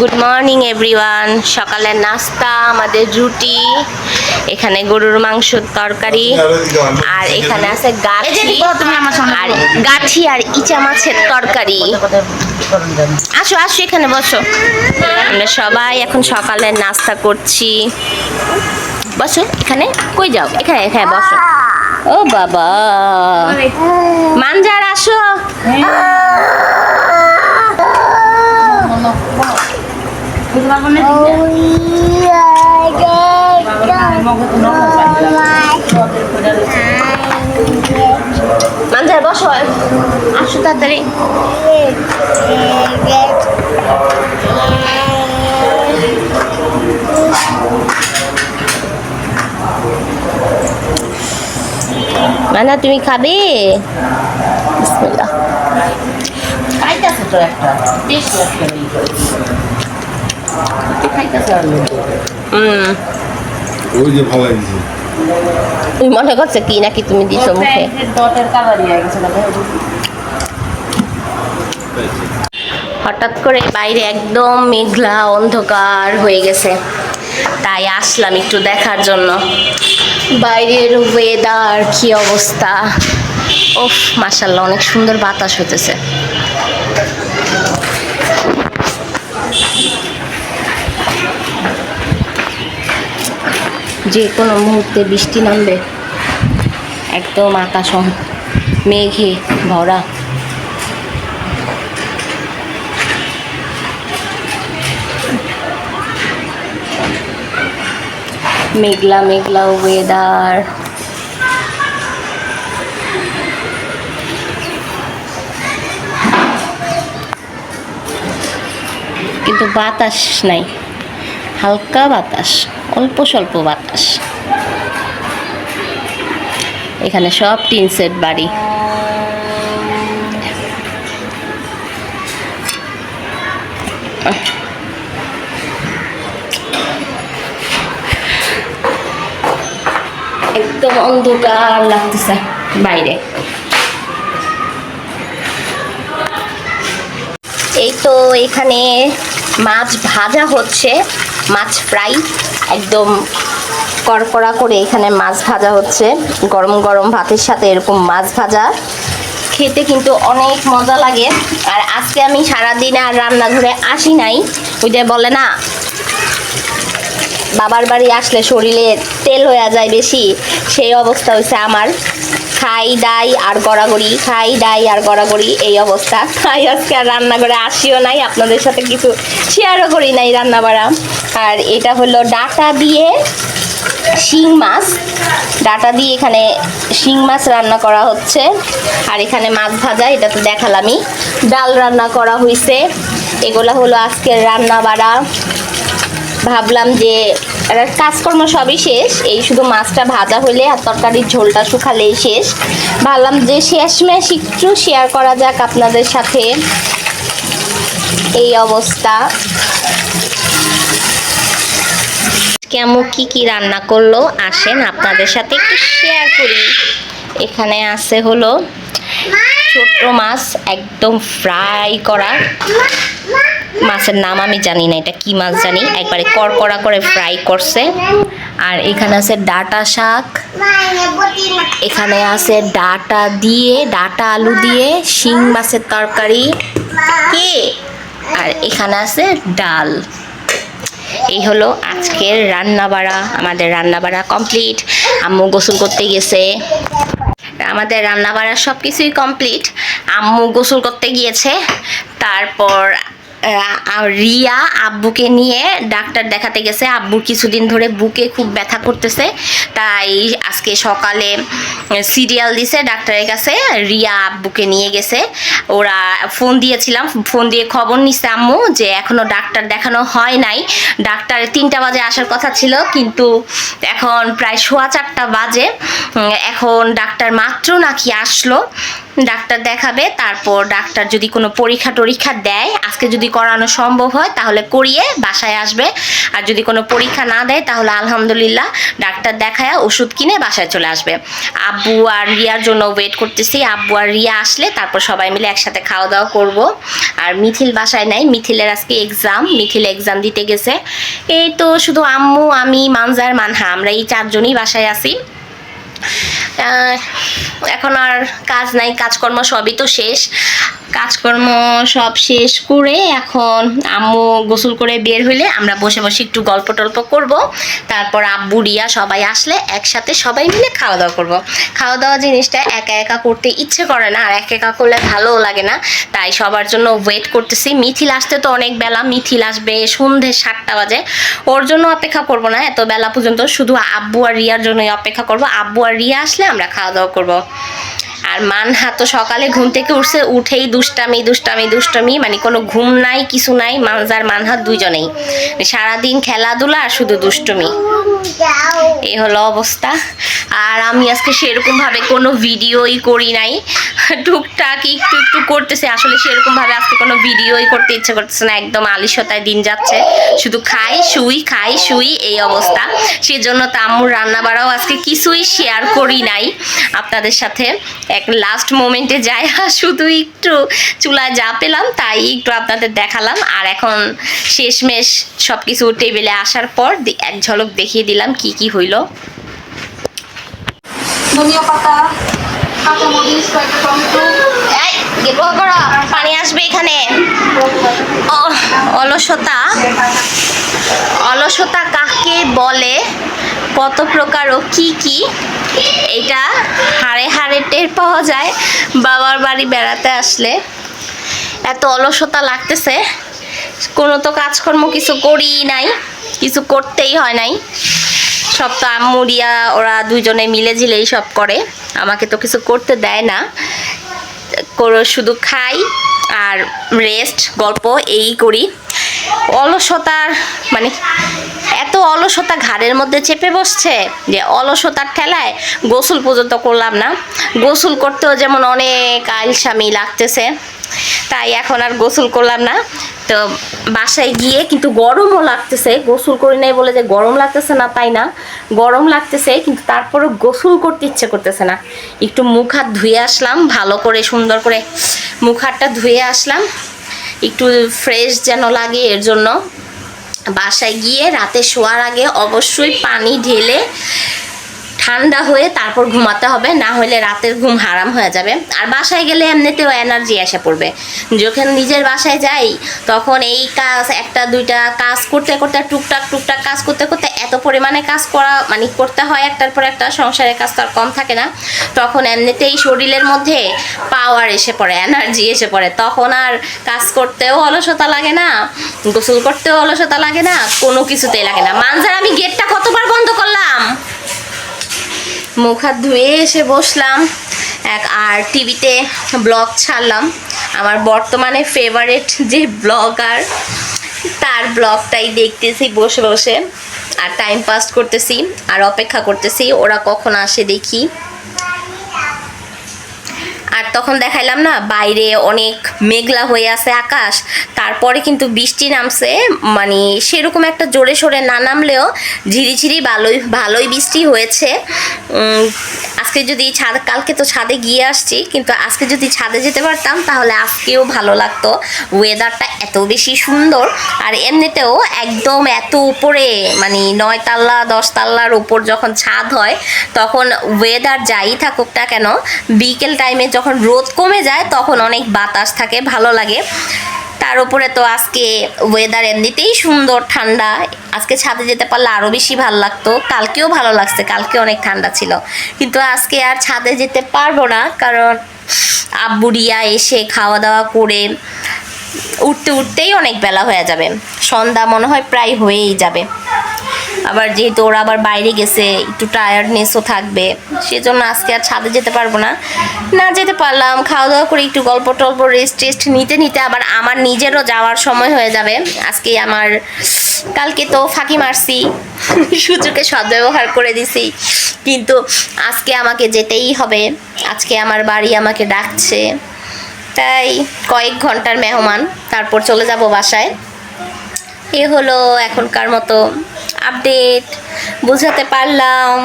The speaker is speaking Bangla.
গুড মর্নিং এভরিওয়ান সকালের নাস্তা আমাদের রুটি এখানে গরুর মাংসর তরকারি আর এখানে আছে গাছি আর গাছি আর ইচা মাছের তরকারি। আসো আসো এখানে বসো। আমরা সবাই এখন সকালের নাস্তা করছি। বসো এখানে কই যাও? এখানে এখানে বসো। ও বাবা। মানজার আসো বুঝতে পারব না মানজার বসো। আসো তাড়াতাড়ি। মানা তুমি খাবে? বিসমিল্লাহ। খাইতেছে তো একটা। বেশ একটা ওই যে ভালো দিছে তুমি মনে করছ কি নাকি তুমি দিছো মুখে? হঠাৎ করে বাইরে একদম মেঘলা অন্ধকার হয়ে গেছে। তাই আসলাম একটু দেখার জন্য। বাইরের ওয়েদার কি অবস্থা? ওফ মাসাল্লাহ অনেক সুন্দর বাতাস হতেছে যে কোনো মুহূর্তে বৃষ্টি নামবে। একদম আকাশ মেঘে ভরা। মেঘলা মেঘলা ওয়েদার কিন্তু বাতাস নাই। হালকা বাতাস, অল্প স্বল্প বাতাস। এখানে সব টিন সেট বাড়ি। একদম অন্ধকার লাগতেছে বাইরে। এই তো এখানে মাছ ভাজা হচ্ছে। মাছ ফ্রাই, একদম কড়কড়া করে এখানে মাছ ভাজা হচ্ছে। গরম গরম ভাতের সাথে এরকম মাছ ভাজা। খেতে কিন্তু অনেক মজা লাগে। আর আজকে আমি সারাদিন আর রান্নাঘরে আসি নাই। ওই যে বলে না, বাবার বাড়ি আসলে শরীরে তেল হয়ে যায় বেশি, সেই অবস্থা হয়েছে আমার। খাই, দাই আর গড়াগড়ি, খাই, দাই আর গড়াগড়ি, এই অবস্থা। তাই আজকে আর রান্না করে আসিও নাই, আপনাদের সাথে কিছু শেয়ারও করি নাই রান্না বাড়া। আর এটা হলো ডাটা দিয়ে শিং মাছ। ডাটা দিয়ে এখানে শিং মাছ রান্না করা হচ্ছে। আর এখানে মাছ ভাজা, এটা তো দেখালামই। ডাল রান্না করা হয়েছে এগুলো হলো আজকের রান্না বাড়া। ভাবলাম যে কাজকর্ম সবই শেষ। এই শুধু মাছটা ভাজা হলে আর তরকারির ঝোলটা শুকালেই শেষ। ভাবলাম যে শেষমেশ একটু শেয়ার করা যাক আপনাদের সাথে। এই অবস্থা। কেমন কি কি রান্না করল? আসেন আপনাদের সাথে একটু শেয়ার করি। এখানে আছে হলো ছোট্ট মাছ, একদম ফ্রাই করা। মাছের নাম আমি জানি না, এটা কি মাছ জানি? একবারে কড়কড়া করে ফ্রাই করছে। আর এখানে আছে ডাটা শাক। এখানে আছে ডাটা দিয়ে, ডাটা আলু দিয়ে, শিং মাছের তরকারি। কে? আর এখানে আছে ডাল। এই হলো আজকের রান্না বাড়া আমাদের রান্না বাড়া কমপ্লিট আম্মু গোসল করতে গেছে। আমাদের রান্না বাড়া সব কিছুই কমপ্লিট আম্মু গোসল করতে গিয়েছে। তারপর রিয়া আব্বুকে নিয়ে ডাক্তার দেখাতে গেছে। আব্বুর কিছুদিন ধরে বুকে খুব ব্যথা করতেছে। তাই আজকে সকালে সিরিয়াল দিছে ডাক্তারের কাছে। রিয়া আব্বুকে নিয়ে গেছে। ওরা ফোন দিয়েছিলাম। ফোন দিয়ে খবর নিছে আম্মু যে এখনও ডাক্তার দেখানো হয় নাই। ডাক্তার তিনটা বাজে আসার কথা ছিল, কিন্তু এখন প্রায় সোয়া চারটা বাজে। এখন ডাক্তার মাত্র নাকি আসলো। ডাক্তার দেখাবে, তারপর ডাক্তার যদি কোনো পরীক্ষা টরীক্ষা দেয়, আজকে যদি করানো সম্ভব হয়, তাহলে করিয়ে বাসায় আসবে। আর যদি কোনো পরীক্ষা না দেয়, তাহলে আলহামদুলিল্লাহ ডাক্তার দেখায় ওষুধ কিনে বাসায় চলে আসবে। আব্বু আর রিয়ার জন্য ওয়েট করতেছি। আব্বু আর রিয়া আসলে তারপর সবাই মিলে একসাথে খাওয়া দাওয়া করব। আর মিথিল বাসায় নাই। মিথিলের আজকে এক্সাম মিথিল এক্সাম দিতে গেছে। এই তো শুধু আম্মু, আমি, মানজার, মানহা। আমরা এই চারজনই বাসায় আছি। এখন আর কাজ নাই, কাজকর্ম সবই তো শেষ। কাজকর্ম সব শেষ করে এখন আম্মু গোসল করে বের হইলে আমরা বসে বসে একটু গল্প টল্প করব। তারপর আব্বু, রিয়া সবাই আসলে একসাথে সবাই মিলে খাওয়া দাওয়া করব। খাওয়া দাওয়া জিনিসটা একা একা করতে ইচ্ছে করে না, আর একা একা করলে ভালোও লাগে না। তাই সবার জন্য ওয়েট করতেছি। মিথিল আসতে তো অনেক বেলা, মিথিল আসবে সন্ধে সাতটা বাজে। ওর জন্য অপেক্ষা করব না, এত বেলা পর্যন্ত শুধু আব্বু আর রিয়ার জন্যই অপেক্ষা করব। আব্বু আর রিয়া আসলে আমরা খাওয়া দাওয়া করব। আর মানহা তো সকালে ঘুম থেকে উঠছে, উঠেই দুষ্টামি দুষ্টামি দুষ্টামি মানে কোনো ঘুম নাই, কিছু নাই মানজার মানহা দুইজনেই। সারাদিন খেলাধুলা আর শুধু দুষ্টমি। এই হলো অবস্থা। আর আমি আজকে সেরকম ভাবে কোনো ভিডিওই করি নাই। টুকটাক একটু একটু করতেছে, আসলে সেরকম ভাবে আজকে কোনো ভিডিওই করতে ইচ্ছে করতেছে না, একদম আলিশতায় দিন যাচ্ছে। শুধু খাই, শুই খাই, শুই, এই অবস্থা। সেজন্য তো আম্মুর রান্না বাড়াও আজকে কিছুই শেয়ার করি নাই আপনাদের সাথে। এক লাস্ট মোমেন্টে যাই আর শুধু একটু চুলায় যা পেলাম তাই একটু আপনাদের দেখালাম। আর এখন শেষমেশ সব কিছু টেবিলে আসার পর এক ঝলক দেখিয়ে দিলাম কি কি হইল। ধনিয়া পাতা কাঁচামরিচ কয়েকটা টমেটো। এই গেবো করো পানি আসবে এখানে। অলসতা। অলসতা কাকে বলে? কত প্রকার ও কি কি, এটা হাড়ে হাড়ে টের পাওয়া যায়। বাবার বাড়ি বেড়াতে আসলে এত অলসতা লাগতেছে। কোনো তো কাজকর্ম কিছু করি নাই, কিছু করতেই হয় নাই। সব তো আম্মুরিয়া ওরা দুজনে মিলে ঝিলেই সব করে। আমাকে তো কিছু করতে দেয় না। করো শুধু খাই আর রেস্ট গল্প এই করি। অলসতার মানে এত অলসতা ঘাড়ের মধ্যে চেপে বসছে যে অলসতার ঠেলায় গোসল পর্যন্ত করলাম না। গোসল করতেও যেমন অনেক আলসামি লাগতেছে, তাই এখন আর গোসল করলাম না। তো বাসায় গিয়ে কিন্তু গরমও লাগতেছে, গোসল করি নাই বলে যে গরম লাগতেছে না তাই না। গরম লাগতেছে কিন্তু তারপরে গোসল করতে ইচ্ছে করতেছে না। একটু মুখ হাত ধুয়ে আসলাম, ভালো করে সুন্দর করে মুখ হাতটা ধুয়ে আসলাম। একটু ফ্রেশ যেন লাগে এর জন্য। বাসায় গিয়ে রাতে শোয়ার আগে অবশ্যই পানি ঢেলে ঠান্ডা হয়ে তারপর ঘুমাতে হবে, না হলে রাতের ঘুম হারাম হয়ে যাবে। আর বাসায় গেলে এমনিতেও এনার্জি এসে পড়বে। যখন নিজের বাসায় যাই, তখন এই কাজ, একটা, দুইটা কাজ করতে করতে, টুকটাক টুকটাক কাজ করতে করতে এত পরিমাণে কাজ করা মানে করতে হয়, একটার পর একটা সংসারের কাজ তো আর কম থাকে না, তখন এমনিতেই শরীরের মধ্যে পাওয়ার এসে পড়ে এনার্জি এসে পড়ে। তখন আর কাজ করতেও অলসতা লাগে না, গোসল করতেও অলসতা লাগে না, কোনো কিছুতেই লাগে না। মানজার আমি মুখ হাত ধুয়ে এসে বসলাম। এক, আর টিভিতে ব্লগ ছাড়লাম। আমার বর্তমানে ফেভারেট যে ব্লগার, তার ব্লগটাই দেখতেছি বসে বসে। আর টাইম পাস করতেছি, আর অপেক্ষা করতেছি, ওরা কখন আসে দেখি। আর তখন দেখাইলাম না, বাইরে অনেক মেঘলা হয়ে আছে আকাশ। তারপরে কিন্তু বৃষ্টি নামছে মানে সেরকম একটা জোরে সোরে না নামলেও ঝিরিঝিরি ভালোই ভালোই বৃষ্টি হয়েছে। আজকে যদি ছাদ, কালকে তো ছাদে গিয়ে আসছি, কিন্তু আজকে যদি ছাদে যেতে পারতাম, তাহলে আজকেও ভালো লাগতো। ওয়েদারটা এত বেশি সুন্দর, আর এমনিতেও একদম এত উপরে মানে নয় তাল্লা দশ তাল্লার উপর যখন ছাদ হয়, তখন ওয়েদার যাই থাকুক না কেন, বিকেল টাইমে যখন রোদ কমে যায়, তখন অনেক বাতাস থাকে, ভালো লাগে। তার উপরে তো আজকে ওয়েদার এমনিতেই সুন্দর, ঠান্ডা। আজকে ছাদে যেতে পারলে আরও বেশি ভালো লাগতো। কালকেও ভালো লাগছে, কালকে অনেক ঠান্ডা ছিল। কিন্তু আজকে আর ছাদে যেতে পারব না, কারণ আব্বুরিয়া এসে খাওয়া দাওয়া করে উঠতে উঠতেই অনেক বেলা হয়ে যাবে। সন্ধ্যা মনে হয় প্রায় হয়েই যাবে। আবার যেহেতু ওরা আবার বাইরে গেছে, একটু টায়ার্ডনেসও থাকবে, সেজন্য আজকে আর ছাদে যেতে পারব না। না যেতে পারলাম খাওয়া দাওয়া করে একটু গল্প টল্প রেস্ট টেস্ট নিতে নিতে আবার আমার নিজেরও যাওয়ার সময় হয়ে যাবে। আজকে আমার, কালকে তো ফাঁকি মারছি সুযোগে সদ্ব্যবহার করে দিছি, কিন্তু আজকে আমাকে যেতেই হবে। আজকে আমার বাড়ি আমাকে ডাকছে। তাই কয়েক ঘণ্টার মেহমান, তারপর চলে যাব বাসায়। এ হলো এখনকার মতো। আপডেট বুঝাতে পারলাম।